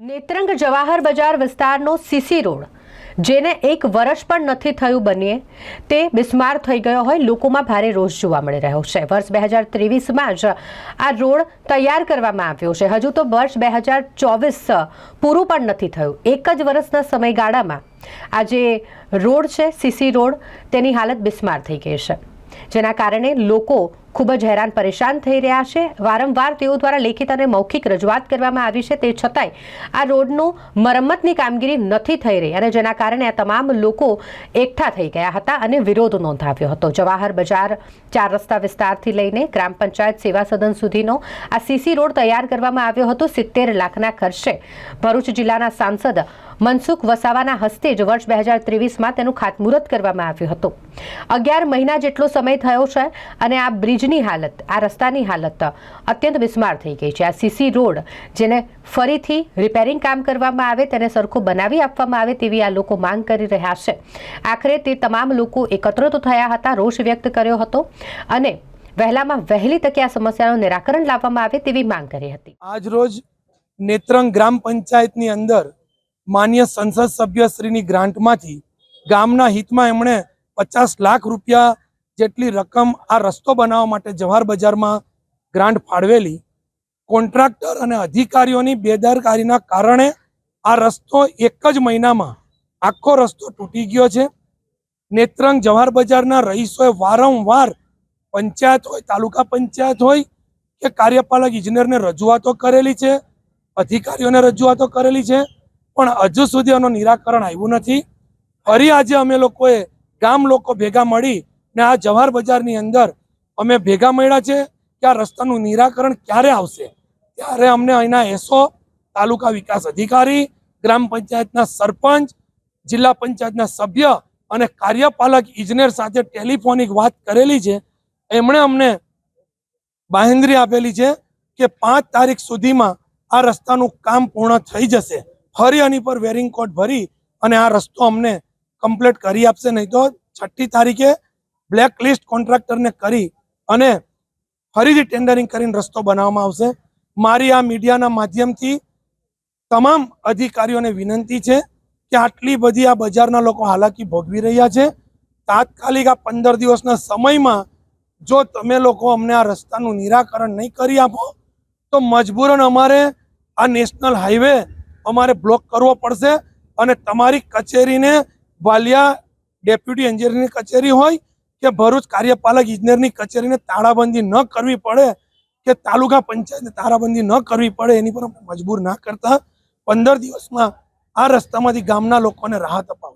નેત્રંગ જવાહર બજાર વિસ્તારનો CC road, જેને એક વર્ષ પણ નથી થયું બનીએ, તે બિસ્માર થઈ ગયો હોય લોકોમાં ભારે રોષ જોવા મળી રહ્યો છે. વર્ષ બે હજાર ત્રેવીસમાં જ આ રોડ તૈયાર કરવામાં આવ્યો છે. હજુ તો વર્ષ બે હજાર ચોવીસ પૂરું પણ નથી થયું. એક જ વર્ષના સમયગાળામાં આ જે રોડ છે, સીસી રોડ, તેની હાલત બિસ્માર થઈ ગઈ છે, જેના કારણે લોકો ખૂબ જ હેરાન પરેશાન થઈ રહ્યા છે. વારંવાર તેઓ દ્વારા લેખિત અને મૌખિક રજૂઆત કરવામાં આવી છે. તે છતાંય આ રોડનું મરમ્મતની કામગીરી નથી થઈ રહી અને જેના કારણે આ તમામ લોકો એકઠા થઈ ગયા હતા અને વિરોધ નોંધાવ્યો હતો. જવાહર બજાર ચાર રસ્તા વિસ્તારથી લઈને ગ્રામ પંચાયત સેવા સદન સુધીનો આ સીસી રોડ તૈયાર કરવામાં આવ્યો હતો. સિત્તેર લાખના ખર્ચે ભરૂચ જિલ્લાના સાંસદ મનસુખ વસાવાના હસ્તે જ વર્ષ બે હજાર ત્રેવીસમાં તેનું ખાતમુહૂર્ત કરવામાં આવ્યું હતું. અગિયાર મહિના જેટલો સમય થયો છે અને આ બ્રિજની હાલત, આ રસ્તાની હાલત અત્યંત બિસ્માર થઈ ગઈ છે. આ સીસી રોડ જેને ફરીથી રિપેરિંગ કામ કરવામાં આવે, તેને સરખું બનાવી આપવામાં આવે તેવી આ લોકો માંગ કરી રહ્યા છે. આખરે તે તમામ લોકો એકત્રિત થયા હતા, રોષ વ્યક્ત કર્યો હતો અને વહેલામાં વહેલી તકે આ સમસ્યાનું નિરાકરણ લાવવામાં આવે તેવી માંગ કરી હતી. આજ રોજ નેત્રંગ ગ્રામ પંચાયતની અંદર માન્ય સંસદ સભ્યશ્રીની ગ્રાન્ટમાંથી ગામના હિતમાં એમણે પચાસ લાખ રૂપિયા જેટલી રકમ આ રસ્તો બનાવવા માટે જવાહર બજારમાં ગ્રાન્ટ ફાળવેલી. કોન્ટ્રાક્ટર અને અધિકારીઓની બેદરકારીના કારણે આ રસ્તો એક જ મહિનામાં આખો રસ્તો તૂટી ગયો છે. નેત્રંગ જવાહર બજારના રહીશોએ વારંવાર પંચાયત હોય, તાલુકા પંચાયત હોય કે કાર્યપાલક ઇજનેરને રજૂઆતો કરેલી છે, અધિકારીઓને રજૂઆતો કરેલી છે. પણ હજુ સુધી એનું નિરાકરણ આવ્યું નથી. ફરી આજે અમે લોકોએ ગામ લોકો ભેગા મળી ને આ જવાહર બજારની અંદર અમે ભેગા મળ્યા છે કે આ રસ્તાનું નિરાકરણ ક્યારે આવશે? ત્યારે અમને અહીંના એસો તાલુકા વિકાસ અધિકારી, ગ્રામ પંચાયતના સરપંચ, જિલ્લા પંચાયતના સભ્ય અને કાર્યપાલક ઇજનેર સાથે ટેલિફોનિક વાત કરેલી છે. એમણે અમને બાહેંદ્રી આપેલી છે કે પાંચ તારીખ સુધીમાં આ રસ્તાનું કામ પૂર્ણ થઈ જશે. ફરી આની પર વેરિંગ કોટ ભરી અને આ રસ્તો અમને કમ્પ્લીટ કરી આપશે. નહીં તો છઠ્ઠી તારીખે બ્લેક લિસ્ટ કોન્ટ્રાક્ટરને કરી અને ફરીથી ટેન્ડરિંગ કરીને રસ્તો બનાવવામાં આવશે. મારી આ મીડિયાના માધ્યમથી તમામ અધિકારીઓને વિનંતી છે કે આટલી બધી આ બજારના લોકો હાલાકી ભોગવી રહ્યા છે. તાત્કાલિક આ પંદર દિવસના સમયમાં જો તમે લોકો અમને આ રસ્તાનું નિરાકરણ નહીં કરી આપો, તો મજબૂરન અમારે આ નેશનલ હાઈવે અમારે બ્લોક કરવો પડશે અને તમારી કચેરીને વાલિયા ડેપ્યુટી એન્જિનિયરની કચેરી હોય કે ભરૂચ કાર્યપાલક ઇજનેરની કચેરીને તાળાબંધી ન કરવી પડે, કે તાલુકા પંચાયતને તાળાબંધી ન કરવી પડે, એની પર મજબૂર ના કરતા પંદર દિવસમાં આ રસ્તામાંથી ગામના લોકોને રાહત અપાવો